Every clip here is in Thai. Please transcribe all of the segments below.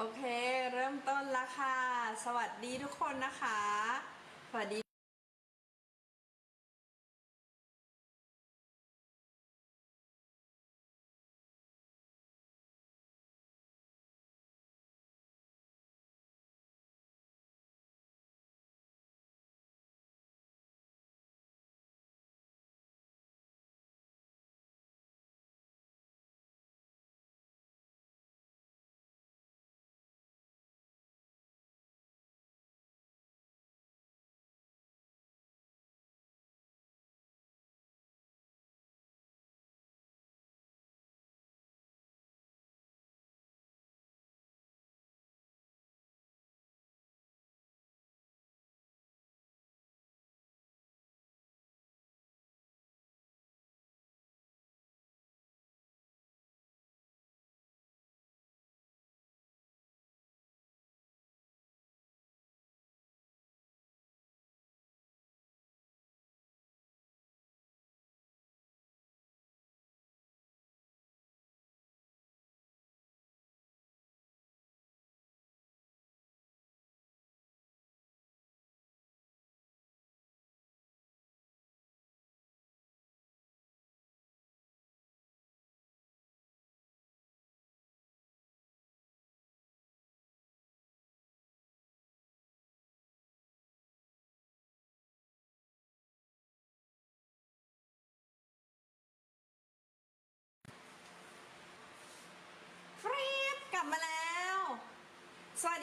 โอเค เริ่มต้นและค่ะ สวัสดีทุกคนนะคะ สวัสดี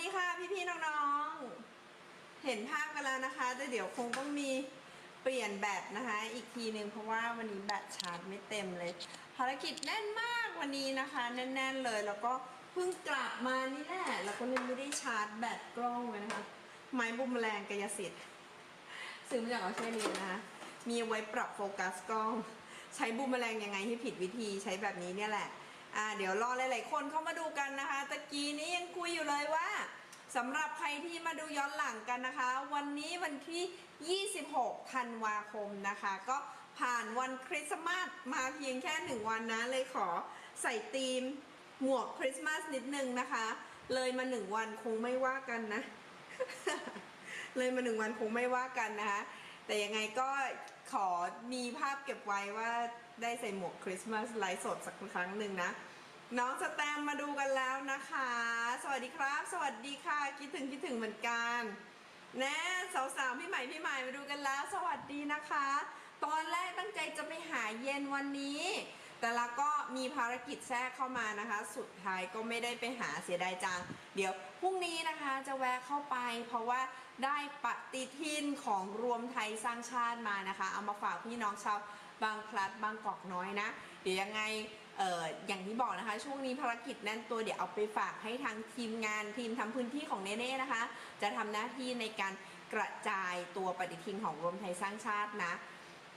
ดีค่ะพี่ๆน้องๆ เห็นภาพกันแล้วนะคะแต่เดี๋ยวคงต้องมีเปลี่ยนแบตนะคะ อีกทีหนึ่งเพราะว่าวันนี้แบตชาร์จไม่เต็มเลย ภารกิจแน่นมากวันนี้นะคะ แน่น ๆเลยแล้วก็เพิ่งกลับมานี่แหละแล้วก็เลยไม่ได้ชาร์จแบตกล้องเลยนะคะ ไม้บุมแรงกายสิทธิ์ซื้อมาจากออสเตรเลียนะคะมีไว้ปรับโฟกัสกล้อง ใช้บูมแมลงยังไงให้ผิดวิธีใช้แบบนี้เนี่ยแหละอ่าเดี๋ยวรอหลาย ๆ คนเข้ามาดูกันนะคะ ตะกี้นี้ยังคุยอยู่เลยว่า สำหรับใครที่มาดูย้อนหลังกันนะคะ วันนี้วันที่ 26 ธันวาคมนะคะ ก็ผ่านวันคริสต์มาสมาเพียงแค่หนึ่งวันนะ เลยขอใส่ธีมหมวกคริสต์มาสนิดนึงนะคะ เลยมาหนึ่งวันคงไม่ว่ากันนะ เลยมาหนึ่งวันคงไม่ว่ากันนะคะแต่ยังไงก็ขอมีภาพเก็บไว้ว่าได้ใส่หมวกคริสต์มาสไลฟ์สดสักครั้งหนึ่งนะ น้องสแตมมาดูกันแล้วนะคะ สวัสดีครับ สวัสดีค่ะ คิดถึงคิดถึงเหมือนกันแนะสาวๆพี่ใหม่พี่ใหม่มาดูกันแล้ว สวัสดีนะคะ ตอนแรกตั้งใจจะไปหาเย็นวันนี้ แต่ละก็มีภารกิจแทรกเข้ามานะคะ สุดท้ายก็ไม่ได้ไปหาเสียดายจังเดี๋ยวพรุ่งนี้นะคะจะแวะเข้าไป เพราะว่าได้ปฏิทินของรวมไทยสร้างชาติมานะคะ เอามาฝากพี่น้องชาวบางพลัดบางกอกน้อยนะ เดี๋ยวยังไง อออย่างที่บอกนะคะ ช่วงนี้ภารกิจแน่นตัวเดี๋ยวเอาไปฝากให้ทางทีมงานทีมทำพื้นที่ของเนเนนะคะ จะทำหน้าที่ในการกระจายตัวปฏิทินของรวมไทยสร้างชาตินะ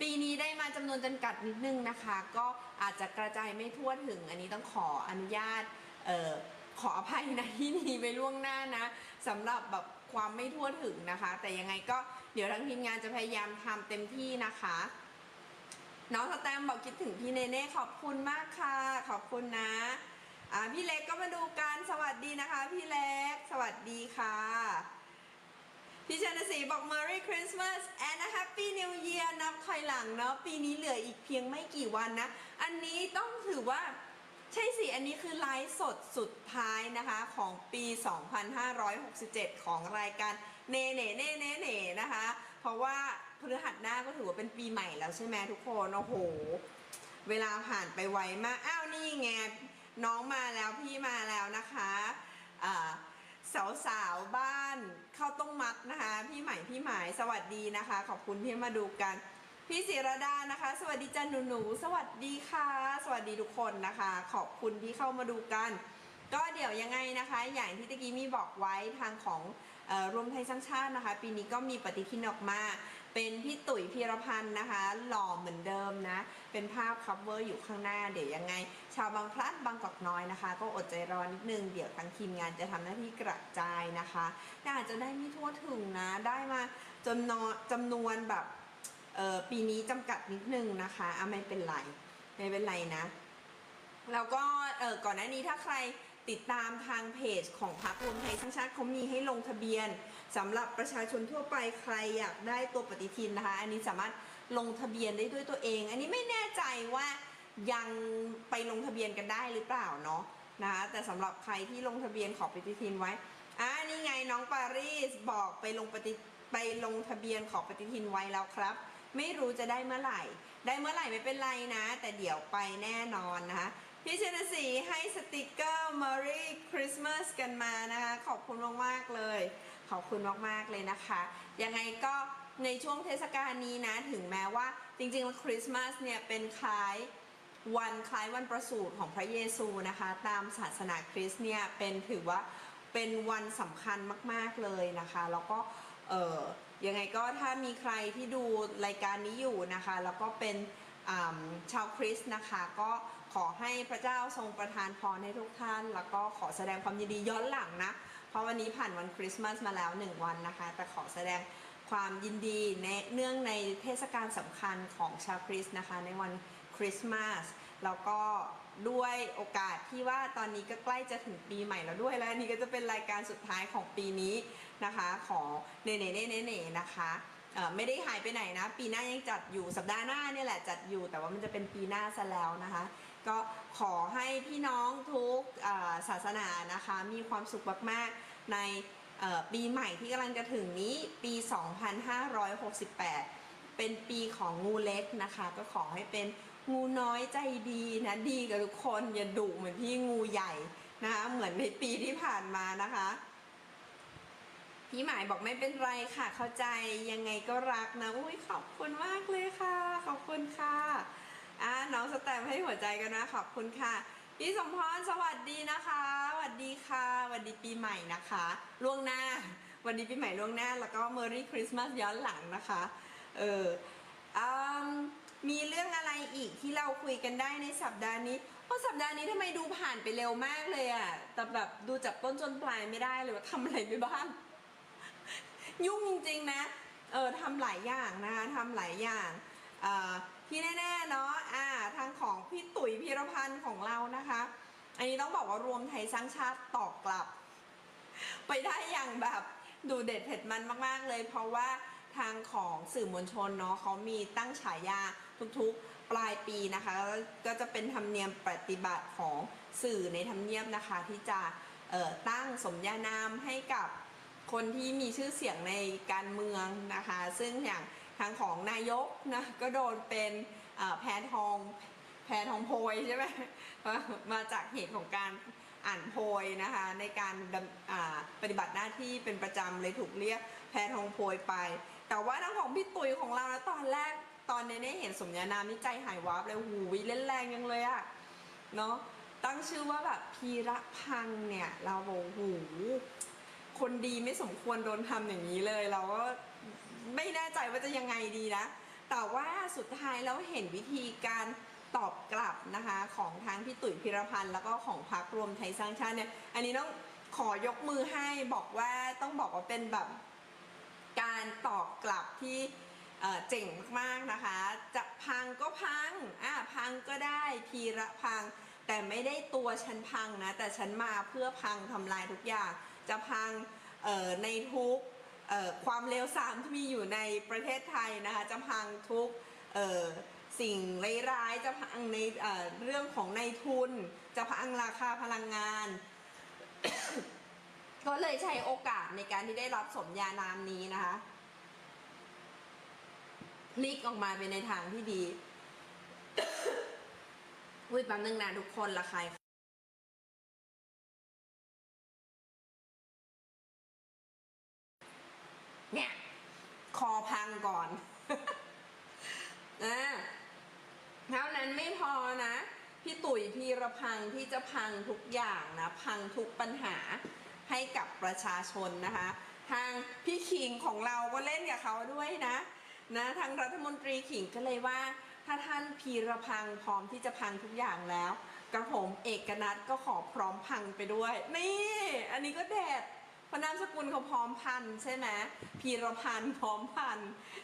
ปีนี้ได้มาจำนวนจำกัดนิดนึงนะคะ ก็อาจจะกระจายไม่ทั่วถึง อันนี้ต้องขออนุญาตออขออภัยในที่นี้ไปล่วงหน้านะสำหรับแบบความไม่ทั่วถึงนะคะ แต่ยังไงก็เดี๋ยวทางทีมงานจะพยายามทำเต็มที่นะคะ น้องสแตมบอกคิดถึงพี่เนเน่ขอบคุณมากค่ะ ขอบคุณนะอ่าพี่เล็กก็มาดูกันสวัสดีนะคะ พี่เล็ก สวัสดีค่ะ พี่ชนศรีบอก Merry Christmas and a Happy New Year นับถอยหลังเนาะปีนี้เหลืออีกเพียงไม่กี่วันนะ อันนี้ต้องถือว่าใช่สิ อันนี้คือไลฟ์สดสุดท้ายนะคะของปี 2567 ของรายการเนเน่เน่เน่เน่นะคะ เพราะว่า พฤหัสหน้าก็ถือว่าเป็นปีใหม่แล้วใช่ไหมทุกคนโอ้โห เวลาผ่านไปไวมาก อ้าวนี่ไงน้องมาแล้วพี่มาแล้วนะคะสาวสาวๆบ้านข้าวต้มมัดนะคะ พี่ใหม่พี่หมายสวัสดีนะคะ ขอบคุณที่มาดูกัน พี่ศิรดานะคะ สวัสดีจ้าหนูหนูๆสวัสดีค่ะ สวัสดีทุกคนนะคะ ขอบคุณที่เข้ามาดูกัน ก็เดี๋ยวยังไงนะคะ อย่างที่ตะกี้มีบอกไว้ทางของออรวมไทยสร้างชาตินะคะ ปีนี้ก็มีปฏิทินออกมา เป็นพี่ตุ๋ยพีรพันธ์นะคะ หล่อเหมือนเดิมนะ เป็นภาพคัฟเวอร์อยู่ข้างหน้าเดี๋ยวยังไง ชาวบางพลัดบางกอกน้อยนะคะ ก็อดใจรอนิดนึง เดี๋ยวทางทีมงานจะทำหน้าที่กระจายนะคะแต่อาจจะได้ไม่ทั่วถึงนะ ได้มาจำนวนจำนวนแบบเออปีนี้จำกัดนิดนึงนะคะอะไม่เป็นไรไม่เป็นไรนะ แล้วก็เออก่อนหน้านี้ถ้าใครติดตามทางเพจของพรรครวมไทยสร้างชาติเขามีให้ลงทะเบียน สำหรับประชาชนทั่วไปใครอยากได้ตัวปฏิทินนะคะ อันนี้สามารถลงทะเบียนได้ด้วยตัวเอง อันนี้ไม่แน่ใจว่ายังไปลงทะเบียนกันได้หรือเปล่าเนาะนะคะแต่สำหรับใครที่ลงทะเบียนขอปฏิทินไว้อ่านี่ไงน้องปารีสบอกไปลงปฏิไปลงทะเบียนขอปฏิทินไว้แล้วครับ ไม่รู้จะได้เมื่อไหร่ ได้เมื่อไหร่ไม่เป็นไรนะ แต่เดี๋ยวไปแน่นอนนะคะพี่ชนสีให้สติกเกอร์ Merry Christmas กันมานะคะ ขอบคุณมาก ๆ เลย ขอบคุณมากๆเลยนะคะ ยังไงก็ในช่วงเทศกาลนี้นะ ถึงแม้ว่าจริงๆคริสต์มาสเนี่ยเป็นคล้ายวันคล้ายวันประสูติของพระเยซูนะคะ ตามศาสนาคริสต์เนี่ยเป็นถือว่าเป็นวันสำคัญมากๆเลยนะคะ แล้วก็เออยังไงก็ถ้ามีใครที่ดูรายการนี้อยู่นะคะ แล้วก็เป็นชาวคริสต์นะคะ ก็ขอให้พระเจ้าทรงประทานพรให้ทุกท่าน แล้วก็ขอแสดงความยินดีย้อนหลังนะ เพราะวันนี้ผ่านวันคริสต์มาสมาแล้วหนึ่งวันนะคะ แต่ขอแสดงความยินดีในเนื่องในเทศกาลสำคัญของชาวคริสต์นะคะ ในวันคริสต์มาสแล้วก็ด้วยโอกาสที่ว่าตอนนี้ก็ใกล้จะถึงปีใหม่แล้วด้วยและนนี้ก็จะเป็นรายการสุดท้ายของปีนี้นะคะของเนเน่เน่เน่เน่นะคะไม่ได้หายไปไหนนะ ปีหน้ายังจัดอยู่สัปดาห์หน้าเนี่ยแหละจัดอยู่แต่ว่ามันจะเป็นปีหน้าซะแล้วนะคะ ก็ขอให้พี่น้องทุกศาสนานะคะ มีความสุขมากๆ ในปีใหม่ที่กำลังจะถึงนี้ปี 2568 เป็นปีของงูเล็กนะคะ ก็ขอให้เป็นงูน้อยใจดีนะดีกับทุกคนอย่าดุเหมือนพี่งูใหญ่นะคะเหมือนในปีที่ผ่านมานะคะพี่หมายบอกไม่เป็นไรค่ะ เข้าใจยังไงก็รักนะอุ้ยขอบคุณมากเลยค่ะ ขอบคุณค่ะ อ่าน้องสแตมให้หัวใจกันนะขอบคุณค่ะ พี่สมพรสวัสดีนะคะสวัสดีค่ะสวัสดีปีใหม่นะคะ ล่วงหน้า วันดีปีใหม่ล่วงหน้า แล้วก็ Merry Christmas ย้อนหลังนะคะ เอออมมีเรื่องอะไรอีกที่เราคุยกันได้ในสัปดาห์นี้เพราะสัปดาห์นี้ทำไมดูผ่านไปเร็วมากเลยอะแต่แบบดูจากต้นจนปลายไม่ได้เลยว่าทำอะไรไปบ้าง ยุ่งจริงๆนะ เออทำหลายอย่างนะคะทำหลายอย่างอ่ ที่แน่ๆเนาะอ่าทางของพี่ตุ๋ยพีรพันธ์ของเรานะคะ อันนี้ต้องบอกว่ารวมไทยสร้างชาติตอบกลับ ไปได้อย่างแบบดูเด็ดเผ็ดมันมากๆเลย เพราะว่าทางของสื่อมวลชนเนาะเขามีตั้งฉายาทุกๆปลายปีนะคะ ก็จะเป็นธรรมเนียมปฏิบัติของสื่อในทำเนียบนะคะ ที่จะตั้งสมญานามให้กับคนที่มีชื่อเสียงในการเมืองนะคะ ซึ่งอย่าง ทางของนายกนะก็โดนเป็นแพทองแพทองโพยใช่ไหมมาจากเหตุของการอ่านโพยนะคะในการปฏิบัติหน้าที่เป็นประจำเลยถูกเรียกแพทองโพยไป แต่ว่าทางของพี่ตุ๋ยของเรานะตอนแรกตอนนี้เห็นสมญานามนี่ใจหายวับเลยหูยเล่นแรงยังเลยอะเนาะตั้งชื่อว่าแบบพีระพังเนี่ยเราบอกหูคนดีไม่สมควรโดนทำอย่างนี้เลย เราก็ ไม่แน่ใจว่าจะยังไงดีนะ แต่ว่าสุดท้ายแล้วเห็นวิธีการตอบกลับนะคะของทั้งพี่ตุ๋ยพิรพันธ์แล้วก็ของพรรครวมไทยสร้างชาติเนี่ยอันนี้ต้องขอยกมือให้บอกว่าต้องบอกว่าเป็นแบบการตอบกลับที่เจ๋งมากๆนะคะ จะพังก็พังอะพังก็ได้พีระพัง แต่ไม่ได้ตัวฉันพังนะ แต่ฉันมาเพื่อพังทำลายทุกอย่าง จะพังในทุก ความเลวทรามที่มีอยู่ในประเทศไทยนะคะจะพังทุกสิ่งร้ายๆจะพังในเเรื่องของในทุน จะพังราคาพลังงาน ก็เลยใช้โอกาสในการที่ได้รับสมญานามนี้นะคะพลิกออกมาเป็นในทางที่ดีอุ้ยแป๊บนึงนะทุกคนละใค เนี่ย คอพังก่อนอ่าเท่านั้นไม่พอนะ พี่ตุ๋ยพีระพังที่จะพังทุกอย่างนะ พังทุกปัญหาให้กับประชาชนนะคะ ทางพี่ขิงของเราก็เล่นกับเขาด้วยนะ นะทางรัฐมนตรีขิงก็เลยว่า ถ้าท่านพีระพังพร้อมที่จะพังทุกอย่างแล้ว กระผมเอกนัทก็ขอพร้อมพังไปด้วย นี่ อันนี้ก็เด็ด พราะนามสกุลเขาพร้อมพันใช่ไหมพีรพันธ์พร้อมพัน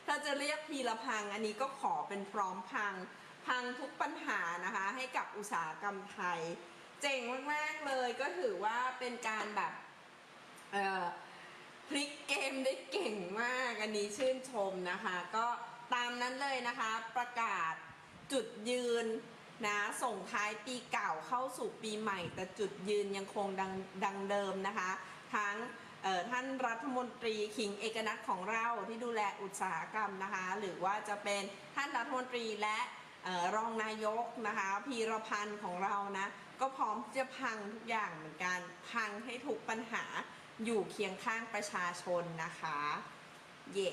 ถ้าจะเรียกพีรพังอันนี้ก็ขอเป็นพร้อมพัง พังทุกปัญหานะคะ ให้กับอุตสาหกรรมไทย เจ๋งมากๆเลยก็ถือว่าเป็นการแบบเอ่อพลิกเกมได้เก่งมาก อันนี้ชื่นชมนะคะ ก็ตามนั้นเลยนะคะประกาศจุดยืนนะส่งท้ายปีเก่าเข้าสู่ปีใหม่ แต่จุดยืนยังคงดังดังเดิมนะคะ ทั้งท่านรัฐมนตรีขิงเอกนัทของเราที่ดูแลอุตสาหกรรมนะคะ หรือว่าจะเป็นท่านรัฐมนตรีและรองนายกนะคะพีรพันธ์ของเรานะก็พร้อมที่จะพังทุกอย่างเหมือนกันพังให้ทุกปัญหาอยู่เคียงข้างประชาชนนะคะ เย่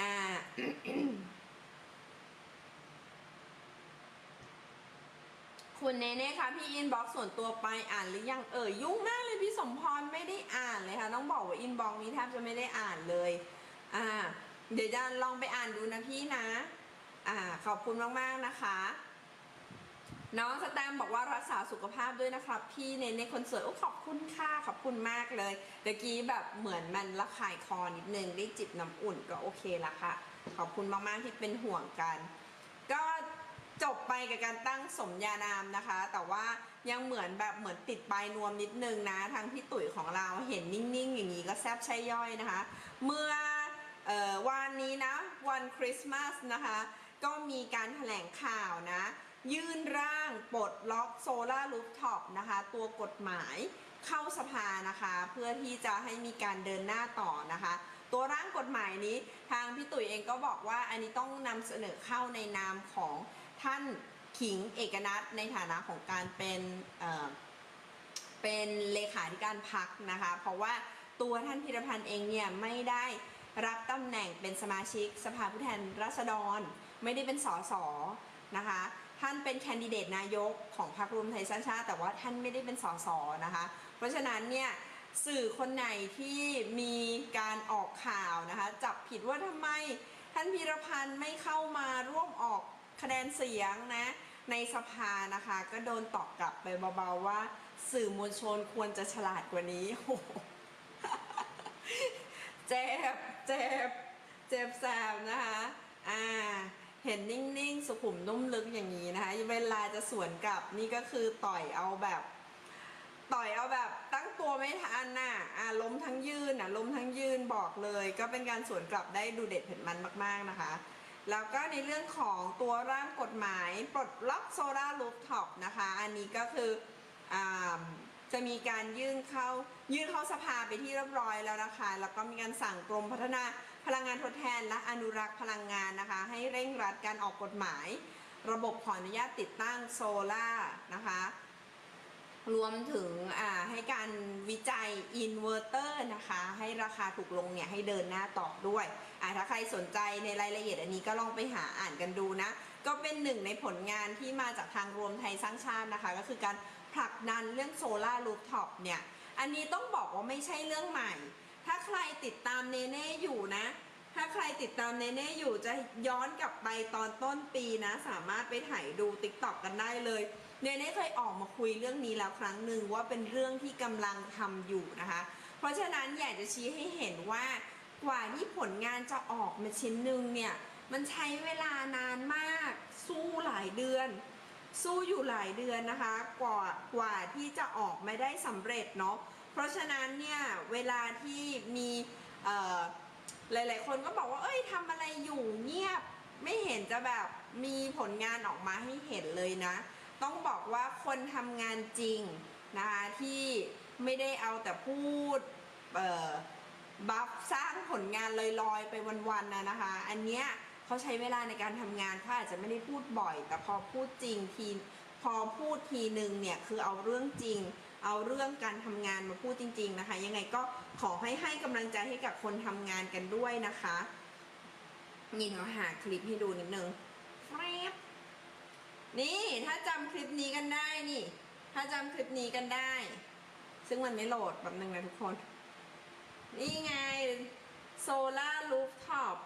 อ่า คุณเนเน่คะพี่อินบ็อกส่วนตัวไปอ่านหรือยังเอ่ยยุ่งมากเลยพี่สมพรไม่ได้อ่านเลยค่ะต้องบอกว่าอินบ็อกนี้แทบจะไม่ได้อ่านเลย อ่า เดี๋ยวจะลองไปอ่านดูนะพี่นะ อ่า ขอบคุณมากๆนะคะ น้องสแตมบอกว่ารักษาสุขภาพด้วยนะครับ พี่เนเน่คนสวยโอ้ขอบคุณค่ะขอบคุณมากเลยเมื่อกี้แบบเหมือนมันระคายคอนิดนึงได้จิบน้ำอุ่นก็โอเคละค่ะขอบคุณมากๆที่เป็นห่วงกัน ก็ จบไปกับการตั้งสมญานามนะคะ แต่ว่ายังเหมือนแบบเหมือนติดปลายนวมนิดนึงนะ ทางพี่ตุ๋ยของเราเห็นนิ่งๆ อย่างนี้ก็แซบใช่ย่อยนะคะ เมื่อออวันนี้นะวันคริสต์มาสนะคะ ก็มีการแถลงข่าวนะ ยื่นร่างปลดล็อกโซลารูฟท็อปนะคะ ตัวกฎหมายเข้าสภานะคะ เพื่อที่จะให้มีการเดินหน้าต่อนะคะตัวร่างกฎหมายนี้ทางพี่ตุ๋ยเองก็บอกว่าอันนี้ต้องนำเสนอเข้าในนามของ ท่านขิงเอกนัทในฐานะของการเป็นเเป็นเลขาธิการพักนะคะ เพราะว่าตัวท่านพิรพันธ์เองเนี่ยไม่ได้รับตำแหน่งเป็นสมาชิกสภาผู้แทนราษฎร ไม่ได้เป็นสสนะคะ ท่านเป็นแคนดิเดตนายกของพรรครวมไทยสร้างชาติ แต่ว่าท่านไม่ได้เป็นสสนะคะ เพราะฉะนั้นเนี่ยสื่อคนไหนที่มีการออกข่าวนะคะ จับผิดว่าทำไมท่านพีรพันธ์ไม่เข้ามาร่วมออก คะแนนเสียงนะ ในสภานะคะ ก็โดนตอบกลับไปเบาๆว่า สื่อมวลชนควรจะฉลาดกว่านี้โอ้โหเจ็บ เจ็บ เจ็บแสบนะคะ อ่า เห็นนิ่งๆ สุขุมนุ่มลึกอย่างนี้นะคะ เวลาจะสวนกลับนี่ก็คือต่อยเอาแบบ ต่อยเอาแบบตั้งตัวไม่ทันน่ะ อ่าล้มทั้งยืนน่ะ ล้มทั้งยืนบอกเลย ก็เป็นการสวนกลับได้ดูเด็ดเผ็ดมันมาก ๆนะคะ แล้วก็ในเรื่องของตัวร่างกฎหมายปลดล็อกโซลารูฟท็อปนะคะ อันนี้ก็คืออจะมีการยื่นเข้ายื่นเข้าสภาไปที่เรียบร้อยแล้วนะคะ แล้วก็มีการสั่งกรมพัฒนาพลังงานทดแทน และอนุรักษ์พลังงานนะคะ ให้เร่งรัดการออกกฎหมาย ระบบขออนุญาตติดตั้งโซล่านะคะ รวมถึงให้การวิจัยอินเวอร์เตอร์นะคะ ให้ราคาถูกลงเนี่ยให้เดินหน้าต่อด้วย อ่าถ้าใครสนใจในรายละเอียดอันนี้ก็ลองไปหาอ่านกันดูนะ ก็เป็นหนึ่งในผลงานที่มาจากทางรวมไทยสร้างชาตินะคะ ก็คือการผลักดันเรื่องโซลารูฟท็อปเนี่ย อันนี้ต้องบอกว่าไม่ใช่เรื่องใหม่ ถ้าใครติดตามเนเน่อยู่นะ ถ้าใครติดตามเนเน่อยู่จะย้อนกลับไปตอนต้นปีนะ สามารถไปถ่ายดูติ๊กต็อกกันได้เลยเนเน่เคยออกมาคุยเรื่องนี้แล้วครั้งหนึ่งว่าเป็นเรื่องที่กำลังทำอยู่นะคะ เพราะฉะนั้นอยากจะชี้ให้เห็นว่า กว่าที่ผลงานจะออกมาชิ้นหนึ่งเนี่ย มันใช้เวลานานมาก สู้หลายเดือน สู้อยู่หลายเดือนนะคะ กว่ากว่าที่จะออกมาได้สำเร็จเนาะ เพราะฉะนั้นเนี่ย เวลาที่มีหลาย ๆ คนก็บอกว่า เอ้ยทำอะไรอยู่เงียบ ไม่เห็นจะแบบมีผลงานออกมาให้เห็นเลยนะ ต้องบอกว่าคนทำงานจริงนะคะที่ไม่ได้เอาแต่พูดเออ บัฟสร้างผลงานลอยๆ ไปวันๆนะนะคะ อันเนี้ยเขาใช้เวลาในการทำงานเขาอาจจะไม่ได้พูดบ่อย แต่พอพูดจริงทีพอพูดทีหนึ่งเนี่ยคือเอาเรื่องจริง เอาเรื่องการทำงานมาพูดจริง ๆนะคะ ยังไงก็ขอให้ให้กำลังใจให้กับคนทำงานกันด้วยนะคะนี่เราหาคลิปให้ดูนิดนึงแฟบนี่ถ้าจำคลิปนี้กันได้นี่ ถ้าจำคลิปนี้กันได้ ซึ่งมันไม่โหลดแบบนึงนะทุกคน นี่ไงโซล่ารูฟท็อป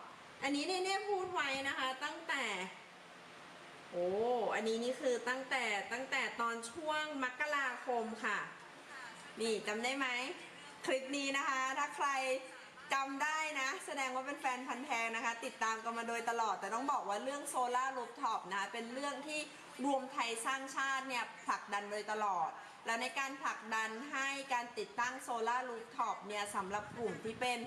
อันนี้เนี่ยพูดไว้นะคะตั้งแต่ โอ้อันนี้นี่คือตั้งแต่ตั้งแต่ตอนช่วงมกราคมค่ะ นี่จำได้ไหมคลิปนี้นะคะ ถ้าใครจำได้นะ แสดงว่าเป็นแฟนพันธ์แท้นะคะ ติดตามกันมาโดยตลอด แต่ต้องบอกว่าเรื่องโซลารูฟท็อปนะคะเป็นเรื่องที่รวมไทยสร้างชาติเนี่ยผลักดันโดยตลอด แล้วในการผลักดันให้การติดตั้งโซลารูฟท็อปเนี่ยสำหรับกลุ่มที่เป็น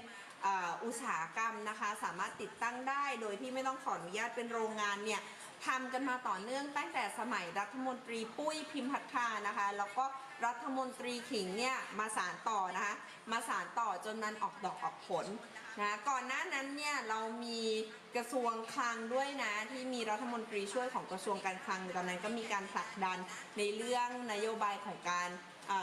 อ,อุตสาหกรรมนะคะ สามารถติดตั้งได้โดยที่ไม่ต้องขออนุญาตเป็นโรงงานเนี่ยทำกันมาต่อเนื่องตั้งแต่สมัยรัฐมนตรีปุ้ยพิมพัฒนานะคะ แล้วก็รัฐมนตรีขิงเนี่ยมาสานต่อนะคะ มาสานต่อจนมันออกดอกออกผล นะก่อนหน้านั้นเนี่ยเรามีกระทรวงคลังด้วยนะที่มีรัฐมนตรีช่วยของกระทรวงการคลังตอนนั้นก็มีการผลักดันในเรื่องนโยบายของการ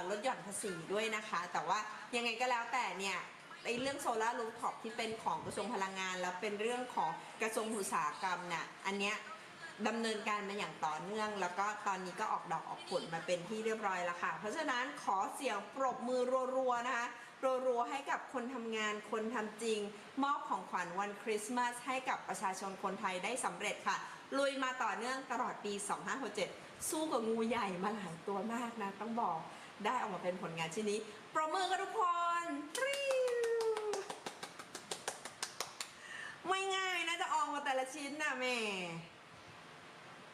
ลดหย่อนภาษีด้วยนะคะ แต่ว่ายังไงก็แล้วแต่เนี่ยในเรื่องโซลารูฟท็อปที่เป็นของกระทรวงพลังงาน แล้วเป็นเรื่องของกระทรวงอุตสาหกรรมเนี่ยอันเนี้ยดำเนินการมาอย่างต่อเนื่อง แล้วก็ตอนนี้ก็ออกดอกออกผลมาเป็นที่เรียบร้อยแล้วค่ะ เพราะฉะนั้นขอเสียงปรบมือรัวๆนะคะ รัวๆให้กับคนทำงานคนทำจริง มอบของขวัญวันคริสต์มาสให้กับประชาชนคนไทยได้สำเร็จค่ะ ลุยมาต่อเนื่องตลอดปี 2567 สู้กับงูใหญ่มาหลายตัวมากนะ ต้องบอกได้ออกมาเป็นผลงานชิ้นนี้ปรบมือกันทุกคนปริ้วไม่ง่ายนะจะออกมาแต่ละชิ้นนะแม่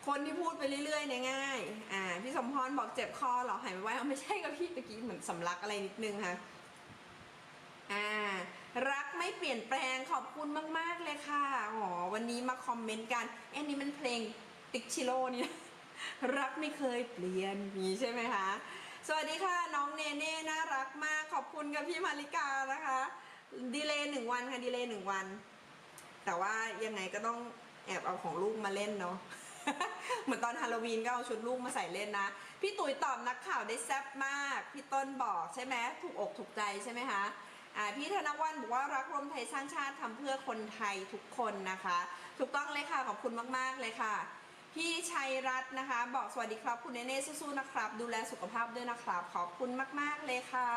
คนที่พูดไปเรื่อยๆเนี่ยง่าย อ่า พี่สมพรบอกเจ็บคอเหรอหายไปไว้เอาไม่ใช่กับพี่เมื่อกี้เหมือนสำลักอะไรนิดนึงค่ะ อ่ารักไม่เปลี่ยนแปลงขอบคุณมาก ๆ เลยค่ะอ๋อวันนี้มาคอมเมนต์กันเอ็นนี่มันเพลงติ๊กชิโร่นี่นะรักไม่เคยเปลี่ยนมีใช่ไหมคะ สวัสดีค่ะน้องเนเน่น่ารักมากขอบคุณกับพี่มาริกานะคะดีเลย์หนึ่งวันค่ะดีเลย์หนึ่งวัน แต่ว่ายังไงก็ต้องแอบเอาของลูกมาเล่นเนาะเหมือนตอนฮาโลวีนก็เอาชุดลูกมาใส่เล่นนะ พี่ตุ๋ยตอบนักข่าวได้แซ่บมาก พี่ต้นบอกใช่ไหมถูกอกถูกใจใช่ไหมคะ พี่ธนวัฒน์บอกว่ารักรวมไทยสร้างชาติทำเพื่อคนไทยทุกคนนะคะ ถูกต้องเลยค่ะขอบคุณมาก ๆ เลยค่ะ พี่ชัยรัตน์นะคะ บอกสวัสดีครับคุณเนเน่สู้ๆนะครับ ดูแลสุขภาพด้วยนะครับ ขอบคุณมาก ๆ เลยค่ะ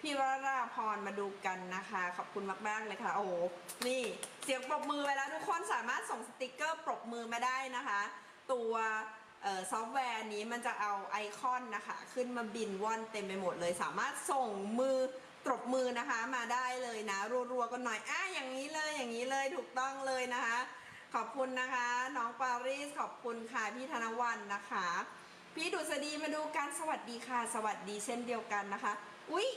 พี่วราพรมาดูกันนะคะ ขอบคุณมาก ๆ เลยค่ะ โอ้โหนี่เสียงปรบมือไปแล้วทุกคนสามารถส่งสติกเกอร์ปรบมือมาได้นะคะ ตัวออซอฟต์แวร์นี้มันจะเอาไอคอนนะคะ ขึ้นมาบินว่อนเต็มไปหมดเลยสามารถส่งมือ ตบมือนะคะมาได้เลยนะ รัวๆกันหน่อยอะอย่างนี้เลยอย่างนี้เลยถูกต้องเลยนะคะ ขอบคุณนะคะ น้องปารีสขอบคุณค่ะพี่ธนวันนะคะ พี่ดุษฎีมาดูกันสวัสดีค่ะ สวัสดีเช่นเดียวกันนะคะ อุ๊ย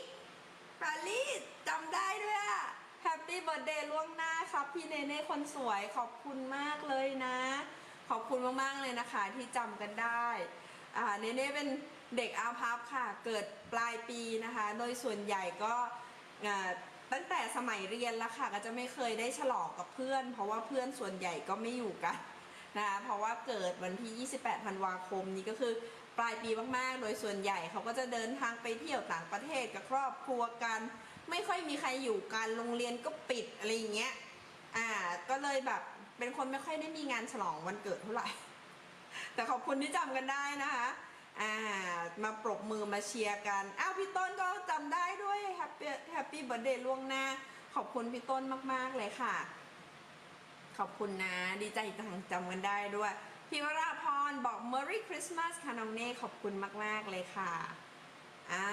ปารีสจำได้ด้วยอะแฮปปี้เบิร์ดเดย์ล่วงหน้าครับพี่เนเน่คนสวยขอบคุณมากเลยนะ ขอบคุณมากๆเลยนะคะที่จำกันได้อ่าเนเน่เป็น เด็กอาพับค่ะ เกิดปลายปีนะคะ โดยส่วนใหญ่ก็ตั้งแต่สมัยเรียนแล้วค่ะ ก็จะไม่เคยได้ฉลองกับเพื่อน เพราะว่าเพื่อนส่วนใหญ่ก็ไม่อยู่กันนะคะเพราะว่าเกิดวันที่ 28ธันวาคมนี้ก็คือปลายปีมากๆ โดยส่วนใหญ่เขาก็จะเดินทางไปเที่ยวต่างประเทศกับครอบครัวกัน ไม่ค่อยมีใครอยู่กันโรงเรียนก็ปิดอะไรอย่างเงี้ยอ่าก็เลยแบบเป็นคนไม่ค่อยได้มีงานฉลองวันเกิดเท่าไหร่ แต่ขอบคุณที่จำกันได้นะคะ อ่ามาปรบมือมาเชียร์กัน อ้าวพี่ต้นก็จำได้ด้วยแฮปปี้แฮปปี้เบิร์เดย์ล่วงหน้า ขอบคุณพี่ต้นมาก ๆ เลยค่ะ ขอบคุณนะ ดีใจจังจำกันได้ด้วยพี่วราพรบอก Merry Christmas ค่ะน้องเน่ขอบคุณมาก ๆ เลยค่ะ อ่า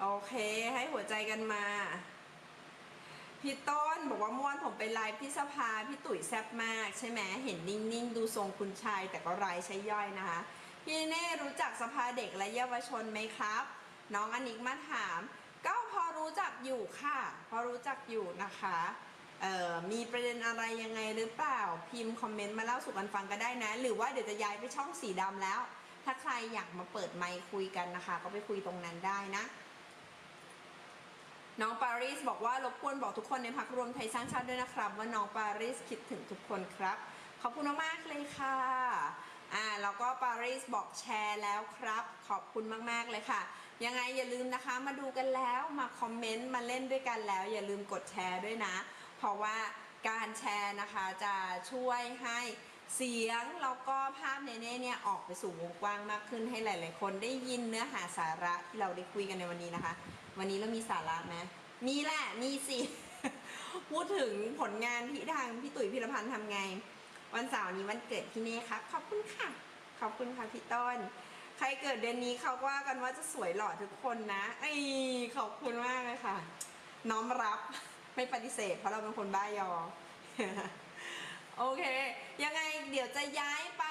โอเค ให้หัวใจกันมา พี่ต้นบอกว่าม่วนผมไปไลฟ์ที่สภา พี่ตุ๋ยแซ่บมากใช่ไหมเห็นนิ่ง ๆ ดูทรงคุณชายแต่ก็ไร้ใช้ย่อยนะคะ พี่เน่รู้จักสภาเด็กและเยาวชนไหมครับ น้องอนิกมาถาม ก็พอรู้จักอยู่ค่ะ พอรู้จักอยู่นะคะเออมีประเด็นอะไรยังไงหรือเปล่า พิมพ์คอมเมนต์มาเล่าสู่กันฟังก็ได้นะ หรือว่าเดี๋ยวจะย้ายไปช่องสีดำแล้ว ถ้าใครอยากมาเปิดไมค์คุยกันนะคะ ก็ไปคุยตรงนั้นได้นะ น้องปารีสบอกว่ารบกวนบอกทุกคนในพักรวมไทยสร้างชาติด้วยนะครับ ว่าน้องปารีสคิดถึงทุกคนครับ ขอบคุณมากๆเลยค่ะ อ่าแล้วก็ปารีสบอกแชร์แล้วครับ ขอบคุณมาก ๆ เลยค่ะ ยังไงอย่าลืมนะคะมาดูกันแล้วมาคอมเมนต์มาเล่นด้วยกันแล้ว อย่าลืมกดแชร์ด้วยนะ เพราะว่าการแชร์นะคะจะช่วยให้เสียงแล้วก็ภาพเนเน่เนี่ยออกไปสู่วงกว้างมากขึ้นให้หลาย ๆ คนได้ยินเนื้อหาสาระที่เราได้คุยกันในวันนี้นะคะ วันนี้เรามีสาระไหมมีแหละมีสิ พูดถึงผลงานที่ทางพี่ตุ๋ยพิรพันธ์ทำไง วันเสาร์นี้วันเกิดพี่เน่ครับขอบคุณค่ะ ขอบคุณค่ะพี่ต้น ใครเกิดเดือนนี้เขาว่ากันว่าจะสวยหล่อทุกคนนะไอ้ขอบคุณมากเลยค่ะ น้อมรับไม่ปฏิเสธ เพราะเราเป็นคนบ้ายอ โอเค ยังไงเดี๋ยวจะย้ายไป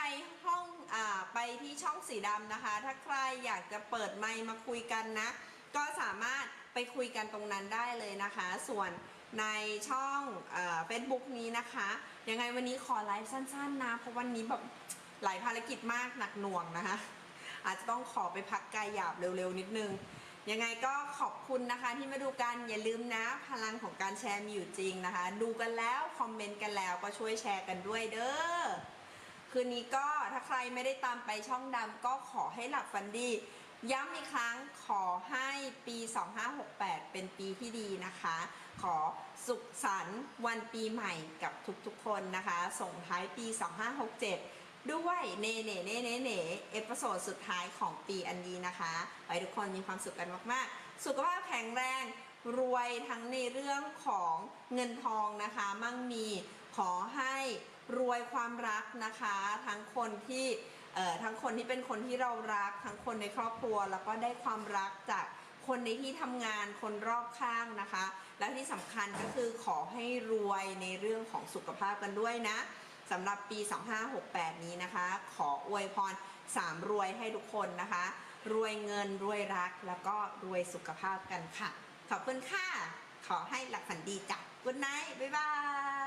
ห้องอ่าไปที่ช่องสีดำนะคะ ถ้าใครอยากจะเปิดไมค์มาคุยกันนะ ก็สามารถไปคุยกันตรงนั้นได้เลยนะคะ ส่วน ในช่องเฟซบุ๊กนี้นะคะ ยังไงวันนี้ขอไลฟ์สั้นๆนะเพราะวันนี้แบบหลายภารกิจมากหนักหน่วงนะคะ อาจจะต้องขอไปพักกายหยาบเร็วๆนิดนึง ยังไงก็ขอบคุณนะคะที่มาดูกันอย่าลืมนะพลังของการแชร์มีอยู่จริงนะคะ ดูกันแล้วคอมเมนต์กันแล้วก็ช่วยแชร์กันด้วยเด้อคืนนี้ก็ถ้าใครไม่ได้ตามไปช่องดำก็ขอให้หลับฝันดี ย้ำอีกครั้งขอให้ปี 2568 เป็นปีที่ดีนะคะ ขอสุขสันต์วันปีใหม่กับทุกๆคนนะคะ ส่งท้ายปี 2567 ด้วยเน่เน่เน่เน่เน่เอพิโซดสุดท้ายของปีอันนี้นะคะไว้ทุกคนมีความสุขกันมากๆ สุขภาพแข็งแรงรวยทั้งในเรื่องของเงินทองนะคะ มั่งมีขอให้รวยความรักนะคะ ทั้งคนที่ทั้งคนที่เป็นคนที่เรารัก ทั้งคนในครอบครัวแล้วก็ได้ความรักจาก คนในที่ทำงานคนรอบข้างนะคะ และที่สำคัญก็คือขอให้รวยในเรื่องของสุขภาพกันด้วยนะสำหรับปี 2568 นี้นะคะ ขออวยพรสามรวยให้ทุกคนนะคะ รวยเงินรวยรักแล้วก็รวยสุขภาพกันค่ะ ขอบคุณค่ะ ขอให้หลับฝันดีจ้ะกุ d ไน h t บ๊ายบาย